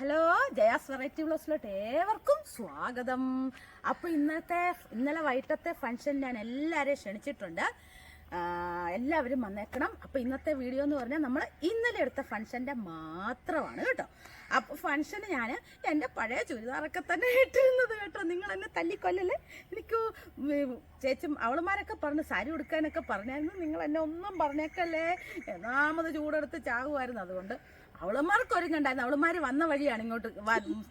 Hello Jaya's variety ബ്ലോസിലോട്ട് ഏവർക്കും സ്വാഗതം. അപ്പോൾ ഇന്നത്തെ ഇന്നലെ വൈകിട്ടത്തെ ഫംഗ്ഷൻ ഞാൻ എല്ലാവരെയും ക്ഷണിച്ചിട്ടുണ്ട്. എല്ലാവരും വന്നേക്കണം. അപ്പോൾ ഇന്നത്തെ വീഡിയോ എന്ന് പറഞ്ഞാൽ നമ്മൾ ഇന്നലെ എടുത്ത ഫംഗ്ഷന്റെ മാത്രമാണ് കേട്ടോ. അപ്പോൾ ഫംഗ്ഷന് ഞാൻ എന്റെ പഴയ ചുരിദാറൊക്കെ തന്നെ ഇട്ടിരുന്നത് കേട്ടോ. നിങ്ങൾ എന്നെ തല്ലിക്കൊല്ലല്ലേ? എനിക്ക് ചേച്ചും അവളുമാരൊക്കെ പറഞ്ഞു സാരി ഉടുക്കാനൊക്കെ പറഞ്ഞായിരുന്നു. നിങ്ങൾ എന്നെ ഒന്നും പറഞ്ഞേക്കല്ലേ? ഒന്നാമത് ചൂടെടുത്ത് ചാകുമായിരുന്നു അതുകൊണ്ട്. അവളുമാർക്ക് ഒരുങ്ങണ്ടായിരുന്നു. അവളന്മാർ വന്ന വഴിയാണ് ഇങ്ങോട്ട്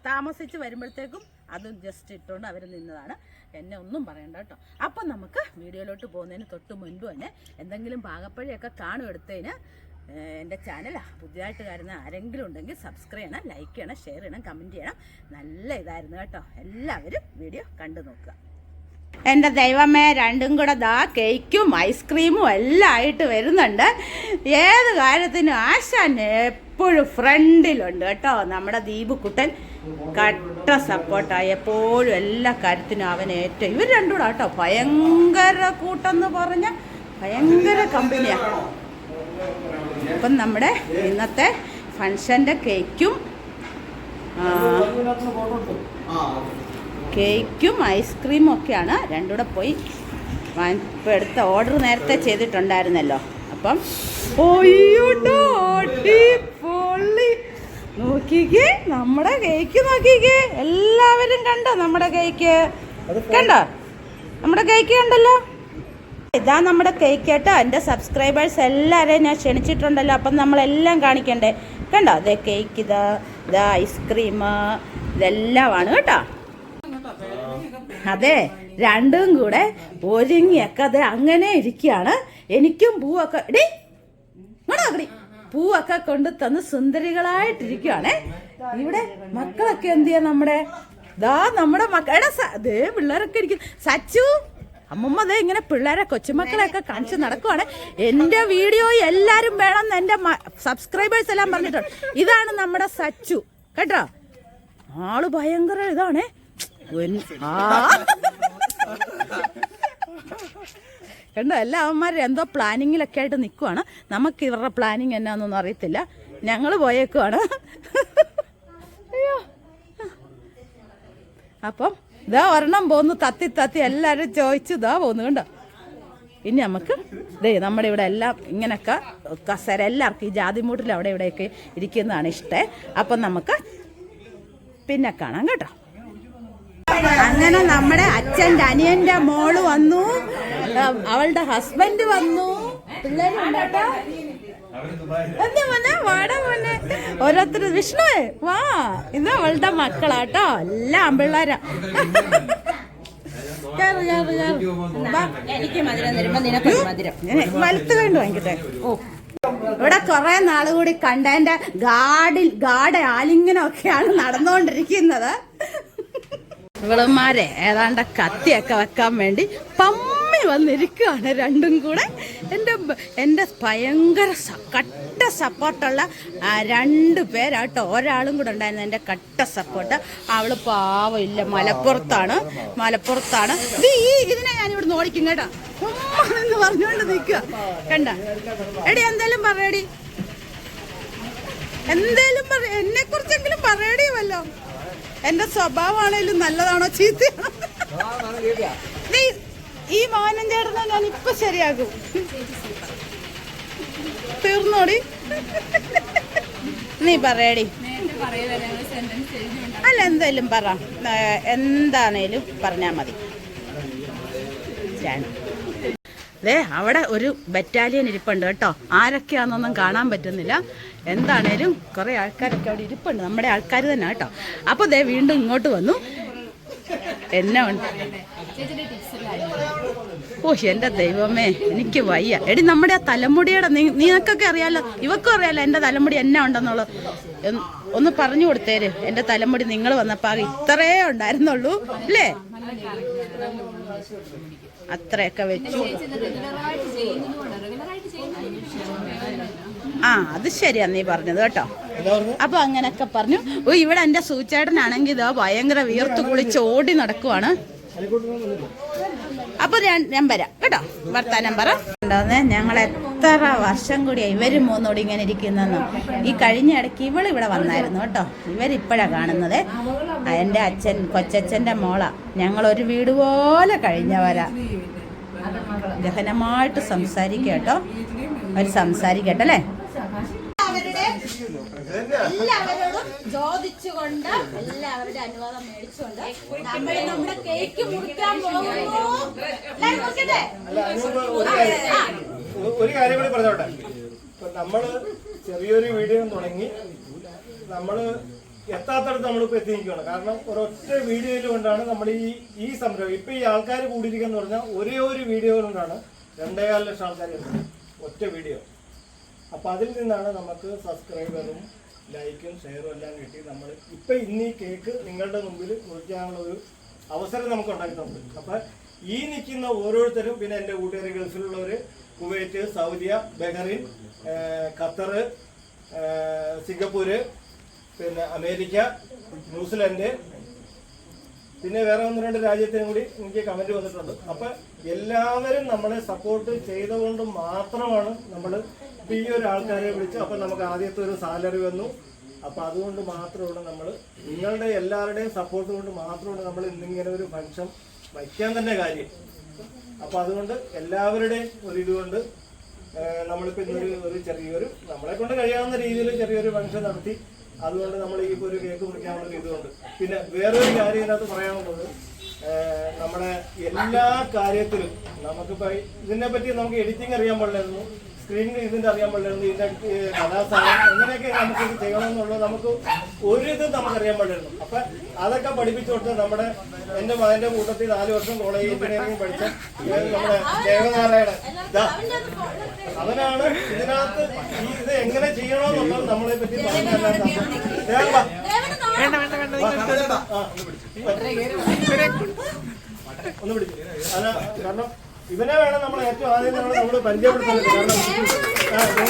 താമസിച്ച് വരുമ്പോഴത്തേക്കും അതും ജസ്റ്റ് ഇട്ടുകൊണ്ട് അവർ നിന്നതാണ്. എന്നെ ഒന്നും പറയണ്ട കേട്ടോ. അപ്പം നമുക്ക് വീഡിയോയിലോട്ട് പോകുന്നതിന് തൊട്ട് മുൻപ് തന്നെ എന്തെങ്കിലും പാകപ്പഴിയൊക്കെ കാണും എടുത്തതിന് എന്റെ ചാനൽ പുതിയതായിട്ട് വരുന്ന ആരെങ്കിലും ഉണ്ടെങ്കിൽ സബ്സ്ക്രൈബ് ചെയ്യണം ലൈക്ക് ചെയ്യണം ഷെയർ ചെയ്യണം കമന്റ് ചെയ്യണം. നല്ല ഇതായിരുന്നു കേട്ടോ. എല്ലാവരും വീഡിയോ കണ്ടു നോക്കുക എന്റെ ദൈവമേ രണ്ടും കൂടെ ദാ കേക്കും ഐസ്ക്രീമും എല്ലാം ആയിട്ട് വരുന്നുണ്ട്. ഏത് കാര്യത്തിനും ആശാൻ എപ്പോഴും ഫ്രണ്ടിലുണ്ട് കേട്ടോ. നമ്മുടെ ദീപുക്കുട്ടൻ കട്ട സപ്പോർട്ടായി എപ്പോഴും എല്ലാ കാര്യത്തിനും അവൻ ഏറ്റവും ഇവർ രണ്ടും കൂടെ കേട്ടോ ഭയങ്കര കൂട്ടെന്ന് പറഞ്ഞ ഭയങ്കര കമ്പനിയാണ് അപ്പം നമ്മുടെ ഇന്നത്തെ ഫങ്ഷന്റെ കേക്കും ആ, കേക്കും ഐസ്ക്രീമും ഒക്കെയാണ് രണ്ടൂടെ പോയി ഇപ്പോൾ എടുത്ത ഓർഡർ നേരത്തെ ചെയ്തിട്ടുണ്ടായിരുന്നല്ലോ. അപ്പം. നോക്കിക്കേ നമ്മുടെ കേക്ക് നോക്കിക്കേ. എല്ലാവരും കണ്ടോ നമ്മുടെ കേക്ക്? കണ്ടോ? നമ്മുടെ കേക്ക് കണ്ടല്ലോ? ഇതാ നമ്മുടെ കേക്ക് കേട്ടോ. എന്റെ സബ്സ്ക്രൈബേഴ്സ് എല്ലാവരെയും ഞാൻ ക്ഷണിച്ചിട്ടുണ്ടല്ലോ. അപ്പം നമ്മളെല്ലാം കാണിക്കണ്ടേ? കണ്ടോ? അതെ കേക്ക് ഇതാ ഇതാ ഐസ്ക്രീം ഇതെല്ലാമാണ് കേട്ടോ. അതെ രണ്ടും കൂടെ ഒരുങ്ങിയൊക്കെ അതെ അങ്ങനെ ഇരിക്കുകയാണ്. എനിക്കും പൂവൊക്കെ ഡേ ഇങ്ങോട്ടാക്കടി പൂവൊക്കെ കൊണ്ട് തന്ന് സുന്ദരികളായിട്ടിരിക്കുവാണേ ഇവിടെ മക്കളൊക്കെ എന്ത് ചെയ്യാ നമ്മുടെ? ദാ നമ്മുടെ മക്കളുടെ ദേ പിള്ളേരൊക്കെ ഇരിക്കും സച്ചു അമ്മമ്മ ദേ ഇങ്ങനെ പിള്ളേരെ കൊച്ചുമക്കളെയൊക്കെ കാണിച്ച് നടക്കുവാണ്. എന്റെ വീഡിയോ എല്ലാവരും വേണം എന്ന് എന്റെ സബ്സ്ക്രൈബേഴ്സ് എല്ലാം പറഞ്ഞിട്ടുണ്ട്. ഇതാണ് നമ്മുടെ സച്ചു. കേട്ടോ? ആൾ ഭയങ്കര ഇതാണേ. കണ്ടോ എല്ലാ അവന്മാരും എന്തോ പ്ലാനിങ്ങിലൊക്കെ ആയിട്ട് നിൽക്കുവാണ് നമുക്ക് ഇവരുടെ പ്ലാനിങ് എന്നാന്നൊന്നും അറിയത്തില്ല. ഞങ്ങൾ പോയേക്കുവാണ്. അയ്യോ. അപ്പം ഇതാ ഒരെണ്ണം പോന്നു തത്തി തത്തി എല്ലാവരും ചോദിച്ചു ഇതാ പോന്നു കണ്ടോ. ഇനി നമുക്ക് ദേ നമ്മുടെ ഇവിടെ എല്ലാം ഇങ്ങനൊക്കെ കസര എല്ലാവർക്കും ഈ ജാതിമൂട്ടിൽ അവിടെ ഇവിടെയൊക്കെ ഇരിക്കുന്നതാണ് ഇഷ്ടേ. അപ്പം നമുക്ക് പിന്നെ കാണാം കേട്ടോ. അങ്ങനെ നമ്മുടെ അച്ഛന്റെ അനിയന്റെ മോൾ വന്നു. അവളുടെ ഹസ്ബൻഡ് വന്നു. പിള്ളേരുണ്ടോ എന്താ മോനെ വാടാ മോനെ. ഓരോരുത്തർ വിഷ്ണുവേ വാ. ഇത് അവളുടെ മക്കളാട്ടോ. എല്ലാം പിള്ളേരാ വലുത്ത് കണ്ടു വാങ്ങിക്കട്ടെ. ഓ. ഇവിടെ കുറെ നാളുകൂടി കണ്ടതിന്റെ ഗാഡിൽ ഗാഡ് ആലിങ്ങനൊക്കെയാണ് നടന്നുകൊണ്ടിരിക്കുന്നത്. ഇവളന്മാരെ ഏതാണ്ട് കത്തിയൊക്കെ വെക്കാൻ വേണ്ടി പമ്മി വന്നിരിക്കുകയാണ് രണ്ടും കൂടെ. എന്റെ എന്റെ ഭയങ്കര കട്ട സപ്പോർട്ടുള്ള രണ്ട് പേരാട്ടോ ഒരാളും കൂടെ ഉണ്ടായിരുന്നു എന്റെ കട്ട സപ്പോർട്ട്. അവൾ പാവമില്ല മലപ്പുറത്താണ് മലപ്പുറത്താണ്. ഈ ഇതിനെ ഞാനിവിടെ ഓടിക്കും കേട്ടോ. എന്ന് പറഞ്ഞുകൊണ്ട് നിൽക്കുക. കണ്ട? എടി എന്തേലും പറയടി. എന്തേലും പറ എന്നെ കുറിച്ചെങ്കിലും പറയടി വല്ലോ എന്റെ സ്വഭാവമാണേലും നല്ലതാണോ ചീത്തയാണോ? നീ ഈ മോഹനൻ ചേട്ടനെ ഞാൻ ഇപ്പൊ ശരിയാക്കും. തീർന്നോടി. നീ പറയടി. അല്ല എന്തായാലും പറ. എന്താണേലും പറഞ്ഞാ മതി. അതെ അവിടെ ഒരു ബറ്റാലിയൻ ഇരിപ്പുണ്ട് കേട്ടോ. ആരൊക്കെയാണെന്നൊന്നും കാണാൻ പറ്റുന്നില്ല. എന്താണേലും കുറേ ആൾക്കാരൊക്കെ അവിടെ ഇരിപ്പുണ്ട്. നമ്മുടെ ആൾക്കാർ തന്നെ കേട്ടോ. അപ്പോൾ ദേ വീണ്ടും ഇങ്ങോട്ട് വന്നു. എന്നെ ഉണ്ട്? ഓ എന്റെ ദൈവമേ എനിക്ക് വയ്യ. എടി നമ്മുടെ ആ തലമുടിയുടെ നിനക്കൊക്കെ അറിയാലോ? ഇവക്കും അറിയാലോ എന്റെ തലമുടി എന്നാ ഉണ്ടെന്നുള്ളത്. ഒന്ന് പറഞ്ഞു കൊടുത്തേര്. എന്റെ തലമുടി നിങ്ങൾ വന്നപ്പോൾ ഇത്രേ ഉണ്ടായിരുന്നുള്ളൂ അല്ലേ? അത്രയൊക്കെ വെച്ചു. ആ അത് ശരിയാ നീ പറഞ്ഞത് കേട്ടോ. അപ്പൊ അങ്ങനൊക്കെ പറഞ്ഞു. ഓ ഇവിടെ എന്റെ സൂച്ചേട്ടനാണെങ്കിൽ ഇതാ ഭയങ്കര വീർത്തു കുളിച്ച് ഓടി നടക്കുവാണ്. അപ്പൊ ഞാൻ ഞാൻ വരാം കേട്ടോ. വർത്താനം പറ. ഞങ്ങൾ എത്ര വർഷം കൂടിയാ ഇവർ മൂന്നോടി ഇങ്ങനെ ഇരിക്കുന്നെന്നും ഈ കഴിഞ്ഞ ഇടയ്ക്ക് ഇവൾ ഇവിടെ വന്നായിരുന്നു കേട്ടോ. ഇവരിപ്പോഴാണ് കാണുന്നത്. എന്റെ എന്റെ അച്ഛൻ കൊച്ചച്ഛന്റെ മോളാ. ഞങ്ങൾ ഒരു വീട് പോലെ കഴിഞ്ഞവരാ. ഗഹനമായിട്ട് സംസാരിക്കുക കേട്ടോ. അവർ സംസാരിക്കട്ടെ അല്ലേ? അവരുടെ എല്ലാവരോടും ചോദിച്ചുകൊണ്ട് എല്ലാവരുടെ അനുവാദം മേടിച്ചുകൊണ്ട് നമ്മൾ നമ്മുടെ കേക്ക് മുറിക്കാൻ പോകുന്നു. എല്ലാവരും മുറിക്കട്ടെ ഒരു കാര്യം- കൂടി പറഞ്ഞോട്ടെ? ഇപ്പൊ നമ്മൾ ചെറിയൊരു വീഡിയോ തുടങ്ങി നമ്മൾ എത്താത്തടത്ത് നമ്മളിപ്പോ എത്തി നിൽക്കുകയാണ്. കാരണം ഒരൊറ്റ വീഡിയോയിൽ കൊണ്ടാണ് നമ്മൾ ഈ ഈ സംരംഭം. ഇപ്പൊ ഈ ആൾക്കാർ കൂടിയിരിക്കുന്ന പറഞ്ഞാൽ ഒരേ ഒരു വീഡിയോ കൊണ്ടാണ് രണ്ടേകാൽ ലക്ഷം ആൾക്കാർ ഒറ്റ വീഡിയോ. അപ്പൊ അതിൽ നിന്നാണ് നമുക്ക് സബ്സ്ക്രൈബറും ലൈക്കും ഷെയറും എല്ലാം കിട്ടി. നമ്മൾ ഇപ്പൊ ഇന്ന് ഈ കേക്ക് നിങ്ങളുടെ മുമ്പിൽ കുറിക്കാനുള്ള ഒരു അവസരം നമുക്ക് ഉണ്ടായിട്ടുണ്ട് അപ്പോൾ ഈ നിൽക്കുന്ന ഓരോരുത്തരും പിന്നെ എന്റെ കൂട്ടുകാരി ഗൾഫിലുള്ളവർ കുവൈറ്റ് സൗദിയ ബഹറിൻ ഖത്തർ സിംഗപ്പൂര് പിന്നെ അമേരിക്ക ന്യൂസിലൻഡ് പിന്നെ വേറെ ഒന്ന് രണ്ട് രാജ്യത്തിനും കൂടി എനിക്ക് കമന്റ് വന്നിട്ടുണ്ട്. അപ്പം എല്ലാവരും നമ്മളെ സപ്പോർട്ട് ചെയ്തുകൊണ്ട് മാത്രമാണ് നമ്മൾ ഇപ്പൊ ഈ ഒരു ആൾക്കാരെ വിളിച്ചു അപ്പൊ നമുക്ക് ആദ്യത്തെ ഒരു സാലറി വന്നു. അപ്പൊ അതുകൊണ്ട് മാത്രമാണ് നമ്മൾ നിങ്ങളുടെ എല്ലാവരുടെയും സപ്പോർട്ട് കൊണ്ട് മാത്രമാണ് നമ്മൾ ഇന്നിങ്ങനെ ഒരു ഫംഗ്ഷൻ വയ്ക്കാൻ തന്നെ കാര്യം. അപ്പൊ അതുകൊണ്ട് എല്ലാവരുടെയും ഒരു ഇതുകൊണ്ട് നമ്മളിപ്പോ ഇന്നൊരു ഒരു ചെറിയൊരു നമ്മളെ കൊണ്ട് കഴിയാവുന്ന രീതിയിൽ ചെറിയൊരു ഫംഗ്ഷൻ നടത്തി. അതുകൊണ്ട് നമ്മൾ ഈ ഒരു കേക്ക് മുറിക്കാനുള്ള ഇതുകൊണ്ട്. പിന്നെ വേറൊരു കാര്യം ഇതിനകത്ത് പറയാനുള്ളത് നമ്മുടെ എല്ലാ കാര്യത്തിലും നമുക്കിപ്പോ ഇതിനെ പറ്റി നമുക്ക് എഡിറ്റിംഗ് അറിയാൻ പാടില്ലായിരുന്നു. സ്ക്രീനിൽ ഇതിന്റെ അറിയാൻ പാടില്ലായിരുന്നു. ഇതിന്റെ കഥാസാരം എങ്ങനെയൊക്കെ നമുക്ക് ഇത് ചെയ്യണമെന്നുള്ളത് നമുക്ക് ഒരു ഇതും നമുക്കറിയാൻ പാടില്ലായിരുന്നു. അപ്പൊ അതൊക്കെ പഠിപ്പിച്ചു കൊടുത്ത് നമ്മുടെ എന്റെ മകന്റെ കൂട്ടത്തിൽ നാല് വർഷം കോളേജ് എഞ്ചിനീയറിംഗ് പഠിച്ച നമ്മുടെ ദേവനാരായണ അവനാണ് ഇതിനകത്ത് ഈ ഇത് എങ്ങനെ ചെയ്യണമെന്നുള്ളത് നമ്മളെ പറ്റി പറഞ്ഞു തരാൻ ദേവൻ വാ. ആ, ഒന്ന് പിടിച്ചു. അല്ല കാരണം ഇവനെ വേണം നമ്മൾ ഏറ്റവും ആദ്യം നമ്മൾ നമ്മൾ പരിചയപ്പെടുത്തുന്നത് കാരണം.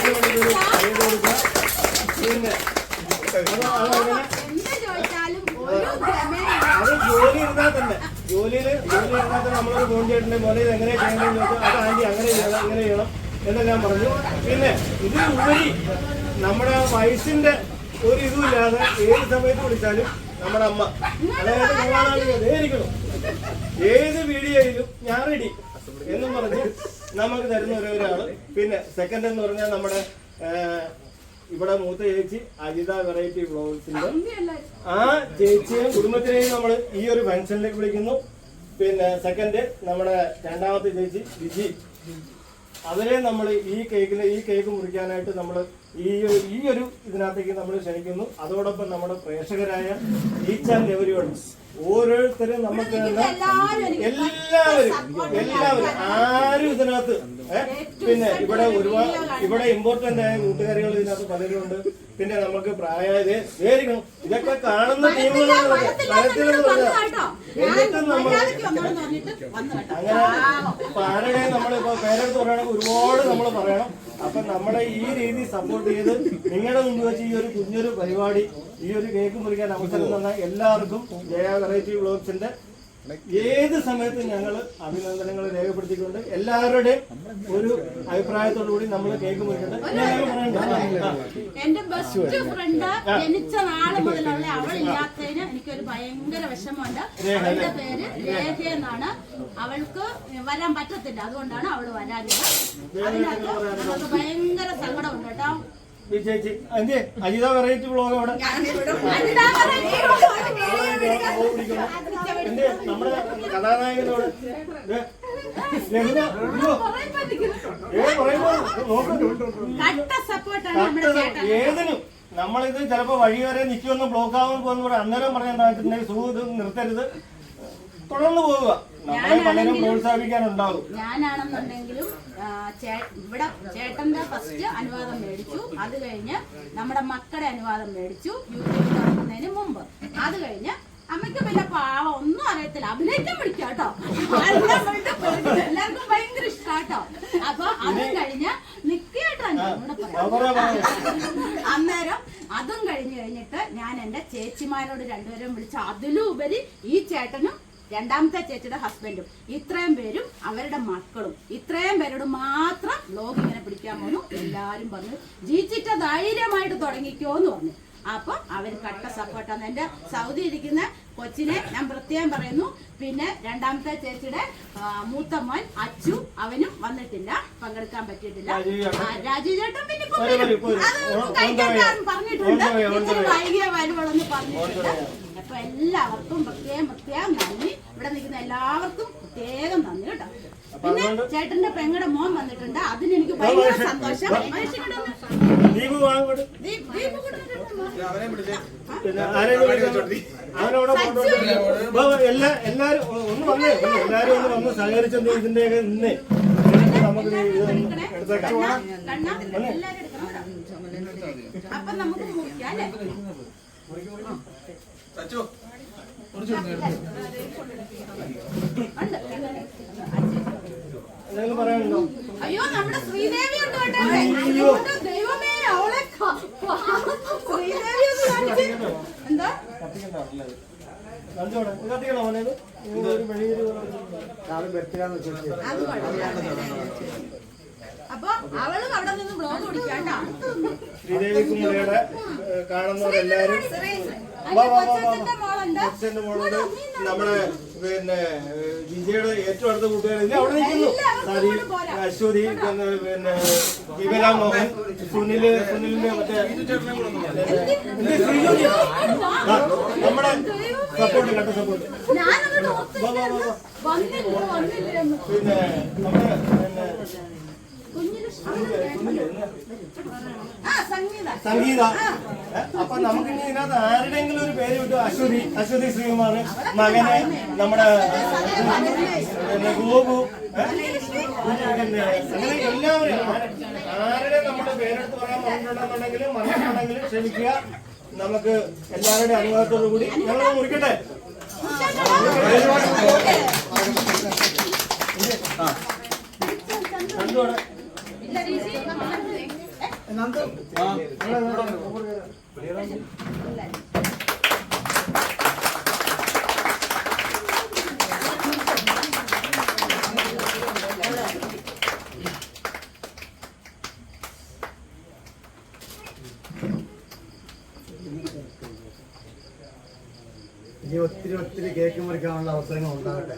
പിന്നെ അത് ജോലി ഇരുന്നാൽ തന്നെ. ജോലിയിൽ ജോലി ഇരുന്നാൽ തന്നെ നമ്മളൊരു ഫോൺ ചെയ്തിട്ടുണ്ട് മോനെ ഇത് എങ്ങനെ ചെയ്യണമെന്ന് ചോദിച്ചാൽ അത് ആന്റി അങ്ങനെ ചെയ്യണം ഇങ്ങനെ ചെയ്യണം ഞാൻ പറഞ്ഞു. പിന്നെ ഇതിലുപരി നമ്മുടെ വയസ്സിന്റെ ഒരു ഇതുമില്ലാതെ ഏത് സമയത്ത് വിളിച്ചാലും നമ്മുടെ അമ്മ. അതായത് നിങ്ങളാണെങ്കിൽ ഇരിക്കണം ഏത് വീഡിയോയിലും ഞാൻ റെഡി എന്നും പറഞ്ഞ് നമുക്ക് തരുന്ന ഒരേ ഒരാൾ പിന്നെ സെക്കൻഡ് എന്ന് പറഞ്ഞാൽ നമ്മുടെ ഇവിടെ മൂത്ത ചേച്ചി അജിത വെറൈറ്റി ബ്ലോഗ്സിന്റെ ആ ചേച്ചിയെയും കുടുംബത്തിനെയും നമ്മൾ ഈ ഒരു ഫംഗ്ഷനിലേക്ക് വിളിക്കുന്നു. പിന്നെ സെക്കൻഡ് നമ്മുടെ രണ്ടാമത്തെ ചേച്ചി വിജി അവരെ നമ്മൾ ഈ കേക്കിൽ ഈ കേക്ക് മുറിക്കാനായിട്ട് നമ്മൾ ഈ ഈ ഒരു ഇതിനകത്തേക്ക് നമ്മൾ ക്ഷണിക്കുന്നു. അതോടൊപ്പം നമ്മുടെ പ്രേക്ഷകരായ ഈച്ച് വൺ ഓരോരുത്തരും നമുക്ക് എല്ലാവരും എല്ലാവരും ആരും ഇതിനകത്ത് പിന്നെ ഇവിടെ ഒരുപാട് ഇവിടെ ഇമ്പോർട്ടന്റ് ആയ കൂട്ടുകാരികൾ ഇതിനകത്ത് പലരും ഉണ്ട് പിന്നെ നമുക്ക് പ്രായമായത് വേരിക്കണം ഇതൊക്കെ കാണുന്ന ടീമുകളാണ് എന്നിട്ടും നമ്മൾ അങ്ങനെ പാരടെ നമ്മളിപ്പോ പേരെടുത്ത് പറയുകയാണെങ്കിൽ ഒരുപാട് നമ്മൾ പറയണം. അപ്പൊ നമ്മളെ ഈ രീതി സപ്പോർട്ട് ചെയ്ത് നിങ്ങളുടെ മുമ്പ് വെച്ച് ഈ ഒരു കുഞ്ഞൊരു പരിപാടി ഈ ഒരു കേക്ക് മുറിക്കാൻ അവസരം തന്ന എല്ലാവർക്കും ജയ വെറൈറ്റി ബ്ലോഗ്സിന്റെ ഏത് സമയത്തും ഞങ്ങൾ അഭിനന്ദനങ്ങൾ രേഖപ്പെടുത്തിക്കൊണ്ട് എല്ലാവരുടെയും ഒരു അഭിപ്രായത്തോടു കൂടി നമ്മൾ കേക്ക് മുറിക്കട്ടെ. എന്റെ ബെസ്റ്റ് ഫ്രണ്ട് ജനിച്ച നാൾ മുതലുള്ള അവളില്ലാത്തതിന് എനിക്കൊരു ഭയങ്കര വിഷമമുണ്ട്. അവളുടെ പേര് രേഖ എന്നാണ്. അവൾക്ക് വരാൻ പറ്റത്തില്ല. അതുകൊണ്ടാണ് അവൾ വരാനില്ല അതിനകത്ത് നമുക്ക് ഭയങ്കര സങ്കടമുണ്ട് കേട്ടോ. ചേച്ചി എന്തേ അജിത വെറൈറ്റി വ്ളോഗ് അവിടെ. എന്റെ നമ്മുടെ കഥാനായകനോട്. ഏതിനും. നമ്മളിത് ചിലപ്പോ വഴി വരെ നിൽക്കുമെന്ന് ബ്ലോക്ക് ആവാൻ പോകുന്ന അന്നേരം പറഞ്ഞാൽ സൂ ഇത് നിർത്തരുത്. തുടർന്ന് പോവുക. നമ്മളെ പലരും പ്രോത്സാഹിപ്പിക്കാനുണ്ടാവും. ഞാനാണെന്നുണ്ടെങ്കിലും ഇവിടെ ചേട്ടന്റെ ഫസ്റ്റ് അനുവാദം മേടിച്ചു. അത് കഴിഞ്ഞ് നമ്മുടെ മക്കളുടെ അനുവാദം മേടിച്ചു. യൂട്യൂബ് തുറക്കുന്നതിന് മുമ്പ്. അത് കഴിഞ്ഞ് അമ്മയ്ക്ക് പിന്നെ പാവം ഒന്നും അറിയത്തില്ല. അഭിനയിക്കാൻ വിളിക്കാട്ടോ എല്ലാവർക്കും ഭയങ്കര ഇഷ്ടാട്ടോ. അപ്പൊ അതും കഴിഞ്ഞ്. അന്നേരം അതും കഴിഞ്ഞു കഴിഞ്ഞിട്ട് ഞാൻ എന്റെ ചേച്ചിമാരോട് രണ്ടുപേരും വിളിച്ചു അതിലും ഉപരി ഈ ചേട്ടനും രണ്ടാമത്തെ ചേച്ചിയുടെ ഹസ്ബൻഡും ഇത്രയും പേരും അവരുടെ മക്കളും. ഇത്രയും പേരോട് മാത്രം ബ്ലോഗ് ഇങ്ങനെ പിടിക്കാൻ പോന്നു. എല്ലാരും പറഞ്ഞു ജീച്ചിട്ട ധൈര്യമായിട്ട് തുടങ്ങിക്കോ എന്ന് പറഞ്ഞു. അപ്പൊ അവർ കട്ട സപ്പോർട്ടാണ് എന്റെ സൗദി ഇരിക്കുന്ന കൊച്ചിനെ ഞാൻ പ്രത്യേകം പറയുന്നു. പിന്നെ രണ്ടാമത്തെ ചേച്ചിയുടെ മൂത്ത മോൻ അച്ചു അവനും വന്നിട്ടില്ല. പങ്കെടുക്കാൻ പറ്റിയിട്ടില്ല. രാജീവ് ചേട്ടൻ. പിന്നെ പറഞ്ഞിട്ടുണ്ട്. വൈകിയ വരുവോളെന്ന് പറഞ്ഞിട്ടുണ്ട് അപ്പൊ എല്ലാവർക്കും പ്രത്യേകം പ്രത്യേകം നന്ദി. ഇവിടെ നിൽക്കുന്ന എല്ലാവർക്കും പ്രത്യേകം നന്ദി കേട്ടോ. അപ്പൊ പിന്നെ ചേട്ടന്റെ പെങ്ങളുടെ മോൻ വന്നിട്ടുണ്ട്. അതിന് എനിക്ക് ഭയങ്കര സന്തോഷം. എല്ലാരും ഒന്ന് വന്നേ. ഒന്ന് എല്ലാരും ഒന്ന് വന്ന് സഹകരിച്ചെന്ന് ഇതിന്റെ നിന്നേ. എന്നിട്ട് നമുക്ക് എടുത്തേക്കാം. അപ്പൊ നമുക്ക് മുറിക്കാം അല്ലേ ഉണ്ട്. എന്തെങ്കിലും പറയാനുണ്ടോ അയ്യോ നമ്മുടെ ശ്രീദേവി ഉണ്ട് കേട്ടോ. ദൈവമേ അവളെ ക- ശ്രീദേവി എന്താ? കത്തിക്കണ്ടോ നല്ലത് കണ്ടോടെ അപ്പൊ അവളും അവിടെ നിന്ന് ബ്ലോഗ് പിടിക്കാണ്ട ശ്രീദേവി കുമ്മളിയുടെ കാണുന്നവരെല്ലാരും. മോളുണ്ട്. നമ്മുടെ പിന്നെ വിജയുടെ ഏറ്റവും അടുത്ത കൂട്ടുകാർ അവിടെ നിൽക്കുന്നു. സതി അശ്വതി പിന്നെ വിമല മോഹൻ സുനിൽ സുനിലിന്റെ മറ്റേ നമ്മുടെ സപ്പോർട്ട് കണ്ട സപ്പോർട്ട് പിന്നെ നമ്മുടെ പിന്നെ സംഗീത. അപ്പൊ നമുക്ക് ഇനി ഇതിനകത്ത് ആരുടെങ്കിലും ഒരു പേര് കിട്ടും അശ്വതി അശ്വതി ശ്രീകുമാർ മകനെ നമ്മുടെ ഗോപു അങ്ങനെ എല്ലാവരും ആരെ- ആരുടെ നമ്മുടെ പേരെടുത്ത് പറയാൻ പറഞ്ഞിട്ടുണ്ടെന്നുണ്ടെങ്കിലും മറന്നിട്ടുണ്ടെങ്കിലും ക്ഷമിക്കുക. നമുക്ക് എല്ലാവരുടെ അനുഭവത്തോടു കൂടി ഞങ്ങൾ മുറിക്കട്ടെ? രണ്ടുകൂടെ ഇനി ഒത്തിരി ഒത്തിരി കേക്ക് മുറിക്കാനുള്ള അവസരങ്ങൾ ഉണ്ടാകട്ടെ.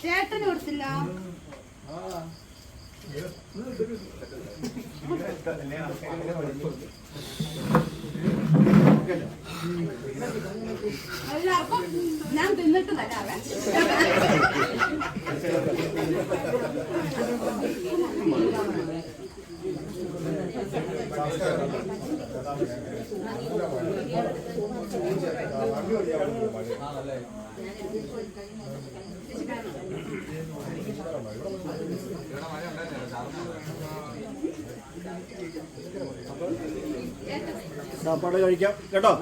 ചേട്ടന് കൊടുത്തില്ല എല്ലാവർക്കും ഞാൻ തിന്നിട്ട് തരാവേ സാപ്പാട് കഴിക്കാം കേട്ടോ വായിക്കൊടുത്ത് തന്നെ കുഴപ്പം ഒരു കുഴപ്പമില്ല അപ്പൊ ഇനി അല്ല കേക്ക് കട്ടില്ല പണിയല്ല കഴിക്കാം. കേട്ടോ?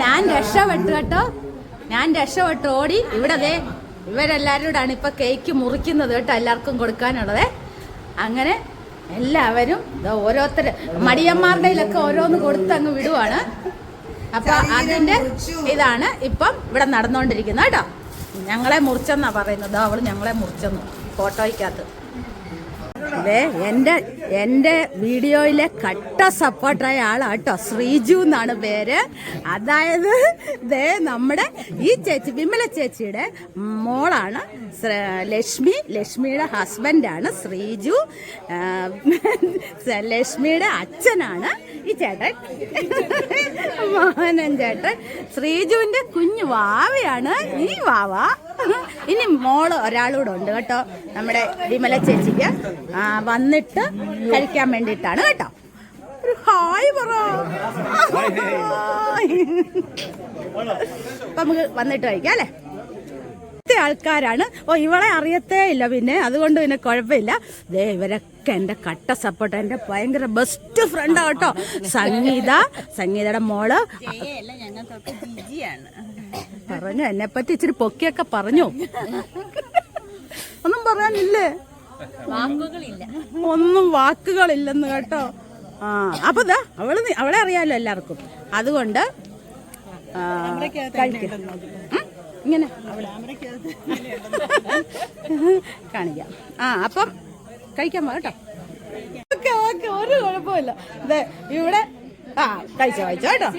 ഞാൻ രക്ഷപ്പെട്ടു കേട്ടോ. ഞാൻ രക്ഷപ്പെട്ടു. ഓടി. ഇവിടെ ദേ. ഇവരെല്ലാവരോടാണ് ഇപ്പൊ കേക്ക് മുറിക്കുന്നത് കേട്ടോ എല്ലാവർക്കും കൊടുക്കാനുള്ളത്. അങ്ങനെ എല്ലാവരും ഓരോരുത്തർ ഓരോരുത്തര് മടിയന്മാരുടെയിലൊക്കെ ഓരോന്ന് കൊടുത്ത് അങ്ങ് വിടുവാണ്. അപ്പൊ അതിന്റെ ഇതാണ് ഇപ്പം ഇവിടെ നടന്നുകൊണ്ടിരിക്കുന്നത് കേട്ടോ. ഞങ്ങളെ മുറിച്ചെന്നാ പറയുന്നത്. അവൾ ഞങ്ങളെ മുറിച്ചെന്നു ഫോട്ടോയ്ക്കകത്ത്. അതെ എന്റെ എന്റെ വീഡിയോയിലെ കട്ട സപ്പോർട്ടായ ആളാട്ടോ ശ്രീജു എന്നാണ് പേര്. അതായത് ദേ നമ്മുടെ ഈ ചേച്ചി വിമല ചേച്ചിയുടെ മോളാണ് ലക്ഷ്മി ലക്ഷ്മിയുടെ ഹസ്ബൻഡാണ് ശ്രീജു. ലക്ഷ്മിയുടെ അച്ഛനാണ് ഈ ചേട്ടൻ. മോഹനൻ ചേട്ടൻ. ശ്രീജുവിന്റെ കുഞ്ഞു വാവയാണ്. ഈ വാവ. ഇനി മോൾ ഒരാളൂടെ ഉണ്ട് കേട്ടോ. നമ്മുടെ വിമല ചേച്ചിക്ക് വന്നിട്ട് കഴിക്കാൻ വേണ്ടിയിട്ടാണ് കേട്ടോ. ഒരു ഹായ് പറ. നമുക്ക് വന്നിട്ട് കഴിക്കാം അല്ലേ? ഇത്തെ ആൾക്കാരാണ്. ഓ ഇവളെ അറിയത്തേ ഇല്ല പിന്നെ. അതുകൊണ്ട് പിന്നെ കുഴപ്പമില്ല. ദേ ഇവരൊക്കെ എന്റെ കട്ട സപ്പോർട്ട് എന്റെ ഭയങ്കര ബെസ്റ്റ് ഫ്രണ്ടാണ് കേട്ടോ. സംഗീത സംഗീതയുടെ മോൾ. പറഞ്ഞു എന്നെ പറ്റി ഇച്ചിരി പൊക്കിയൊക്കെ പറഞ്ഞു. ഒന്നും പറയാനില്ലേ? ഒന്നും വാക്കുകളില്ലെന്ന് കേട്ടോ. ആ അപ്പൊ ദാ അവൾ അവളെ അറിയാലോ എല്ലാവർക്കും. അതുകൊണ്ട് കഴിക്ക്. ഇങ്ങനെ. കാണിക്കാം. ആ അപ്പം കഴിക്കാൻ പോ കേട്ടോ. ഓക്കെ ഓക്കെ ഒരു കുഴപ്പമില്ല. ദേ ഇവിടെ ആ കഴിച്ചോ കഴിച്ചോ കേട്ടോ.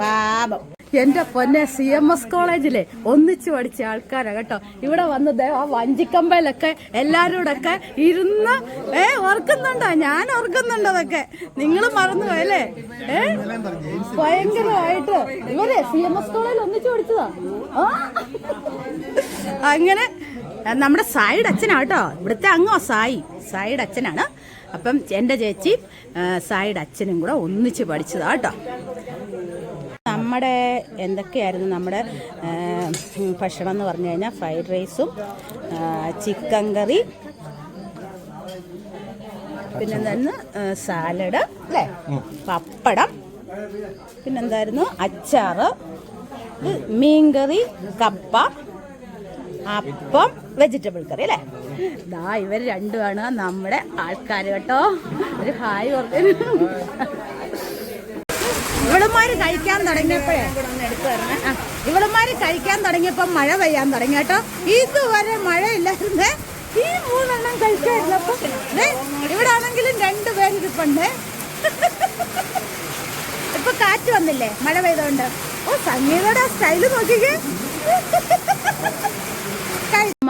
പാപം. എന്റെ പൊന്നെ സി എം എസ് കോളേജിലെ ഒന്നിച്ചു പഠിച്ച ആൾക്കാരാണ് കേട്ടോ. ഇവിടെ വന്നത് ആ വഞ്ചിക്കമ്പയിലൊക്കെ എല്ലാരോടൊക്കെ ഇരുന്ന് ഏ ഓർക്കുന്നുണ്ടോ? ഞാൻ ഓർക്കുന്നുണ്ടോ അതൊക്കെ നിങ്ങൾ മറന്നുപോയല്ലേ ഏ? ഭയങ്കരമായിട്ട്. ഇവരെ സി എം എസ് കോളേജിൽ ഒന്നിച്ചു പഠിച്ചതാ? അങ്ങനെ നമ്മുടെ സായിയുടെ അച്ഛനാട്ടോ ഇവിടുത്തെ അങ്ങോ സായി. സായിയുടെ അച്ഛനാണ്. അപ്പം എന്റെ ചേച്ചി സായിയുടെ അച്ഛനും കൂടെ ഒന്നിച്ച് പഠിച്ചതാ കേട്ടോ. നമ്മുടെ എന്തൊക്കെയായിരുന്നു നമ്മുടെ ഭക്ഷണം എന്ന് പറഞ്ഞു കഴിഞ്ഞാൽ ഫ്രൈഡ് റൈസും ചിക്കൻ കറി പിന്നെന്തായിരുന്നു സാലഡ് അല്ലേ? പപ്പടം പിന്നെന്തായിരുന്നു അച്ചാറ് മീൻകറി കപ്പ അപ്പം വെജിറ്റബിൾ കറി അല്ലേ? ദാ ഇവർ രണ്ടുമാണ് നമ്മുടെ ആൾക്കാർ കേട്ടോ. ഒരു ഹായ് പറഞ്ഞു. ഇവളുമാര് കഴിക്കാൻ തുടങ്ങിയപ്പോഴേ ഇവളുമാര് കഴിക്കാൻ തുടങ്ങിയപ്പോ മഴ പെയ്യാൻ തുടങ്ങി കേട്ടോ. ഇതുവരെ മഴയില്ലായിരുന്നേ. ഈ മൂന്നെണ്ണം കഴിക്കായിരുന്നപ്പോ ഇവിടെ ആണെങ്കിലും രണ്ടുപേര് ഇരിപ്പുണ്ട്. ഇപ്പൊ കാറ്റ് വന്നില്ലേ? മഴ പെയ്തോണ്ട്. ഓ സംഗീതയുടെ സ്റ്റൈൽ നോക്കിക്കേ.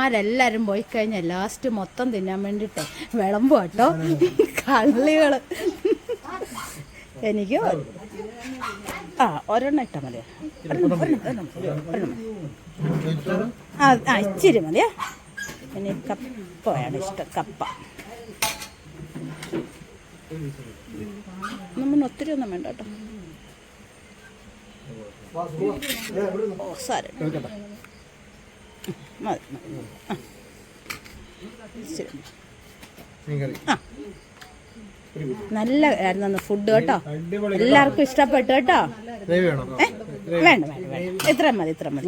മാരെല്ലാരും പോയി കഴിഞ്ഞാൽ ലാസ്റ്റ് മൊത്തം തിന്നാൻ വേണ്ടിട്ട് വിളമ്പോട്ടോ കേട്ടോ. കള്ളികൾ. എനിക്ക് ആ ഒരെണ്ണം ഇട്ടാൽ മതിയോ. ആ ആ ഇച്ചിരി മതിയോ? പിന്നെ കപ്പയാണ് ഇഷ്ടം കപ്പ. നമ്മൾ ഒത്തിരി ഒന്നും വേണ്ട കേട്ടോ. ഓ സാരം മതി മതി. ആ. നല്ല ആയിരുന്നു ഫുഡ് കേട്ടോ. എല്ലാവർക്കും ഇഷ്ടപ്പെട്ടു കേട്ടോ? വേണ്ട വേണ്ട വേണ്ട. ഇത്ര മതി ഇത്ര മതി.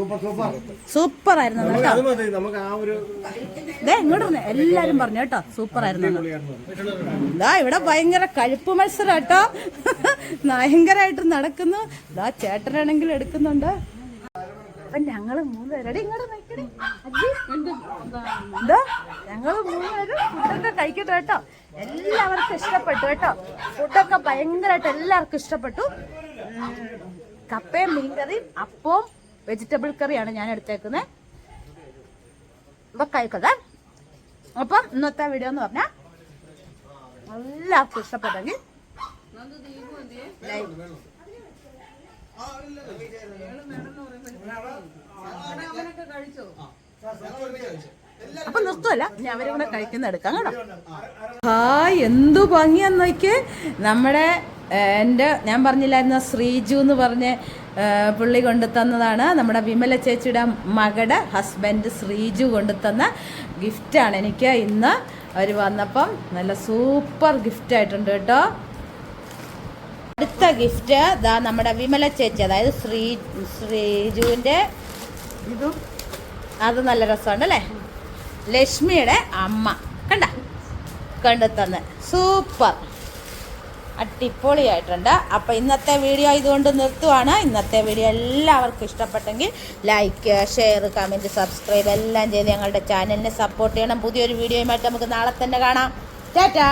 സൂപ്പർ ആയിരുന്നു കേട്ടോ. ദേ ഇങ്ങോട്ട്. എല്ലാരും പറഞ്ഞു കേട്ടോ സൂപ്പർ ആയിരുന്നു ഇതാ ഇവിടെ ഭയങ്കര കഴുപ്പ് മത്സരം കേട്ടോ. ഭയങ്കരമായിട്ട് നടക്കുന്നു. ഇതാ ചേട്ടനാണെങ്കിൽ എടുക്കുന്നുണ്ട്. അപ്പൊ ഞങ്ങൾ മൂന്നുപേരടി ഇങ്ങോട്ട് എന്താ? ഞങ്ങൾ മൂന്നുപേരും ഫുഡൊക്കെ കഴിക്കട്ടെ കേട്ടോ. എല്ലാവർക്കും ഇഷ്ടപ്പെട്ടു കേട്ടോ. ഫുഡൊക്കെ ഭയങ്കരമായിട്ട് എല്ലാവർക്കും ഇഷ്ടപ്പെട്ടു. കപ്പയും കപ്പയും മീൻകറിയും അപ്പവും വെജിറ്റബിൾ കറിയാണ് ഞാൻ എടുത്തേക്കുന്നത് അപ്പൊ കഴിക്കട്ടെ. അപ്പം ഇന്നത്തെ വീഡിയോ എന്ന് പറഞ്ഞാൽ എല്ലാവർക്കും ഇഷ്ടപ്പെട്ടെങ്കിൽ ലൈക്ക് അപ്പൊ നിർത്തുമല്ല ഞാൻ അവരും കൂടെ കഴിക്കുന്ന എടുക്കാം കേട്ടോ. ഹായ് എന്തു ഭംഗിയാന്ന് നമ്മുടെ എന്റെ ഞാൻ പറഞ്ഞില്ലായിരുന്ന ശ്രീജു എന്ന് പറഞ്ഞ് പുള്ളി കൊണ്ടു തന്നതാണ് നമ്മുടെ വിമല ചേച്ചിയുടെ മകടെ ഹസ്ബൻഡ് ശ്രീജു കൊണ്ടു തന്ന ഗിഫ്റ്റാണ് എനിക്ക് ഇന്ന് അവർ വന്നപ്പം നല്ല സൂപ്പർ ഗിഫ്റ്റ് ആയിട്ടുണ്ട് കേട്ടോ. അടുത്ത ഗിഫ്റ്റ് ദാ നമ്മുടെ വിമല ചേച്ചി അതായത് ശ്രീ ശ്രീജുവിന്റെ ഇതും? അത് നല്ല രസമുണ്ട് അല്ലേ? ലക്ഷ്മിയുടെ അമ്മ. കണ്ട? കണ്ടെത്തന്ന്. സൂപ്പർ. അടിപൊളിയായിട്ടുണ്ട്. അപ്പോൾ ഇന്നത്തെ വീഡിയോ ഇതുകൊണ്ട് നിർത്തുവാണ്. ഇന്നത്തെ വീഡിയോ എല്ലാവർക്കും ഇഷ്ടപ്പെട്ടെങ്കിൽ ലൈക്ക് ഷെയർ കമന്റ് സബ്സ്ക്രൈബ് എല്ലാം ചെയ്ത് ഞങ്ങളുടെ ചാനലിനെ സപ്പോർട്ട് ചെയ്യണം. പുതിയൊരു വീഡിയോയുമായിട്ട് നമുക്ക് നാളെ തന്നെ കാണാം. ടാറ്റാ!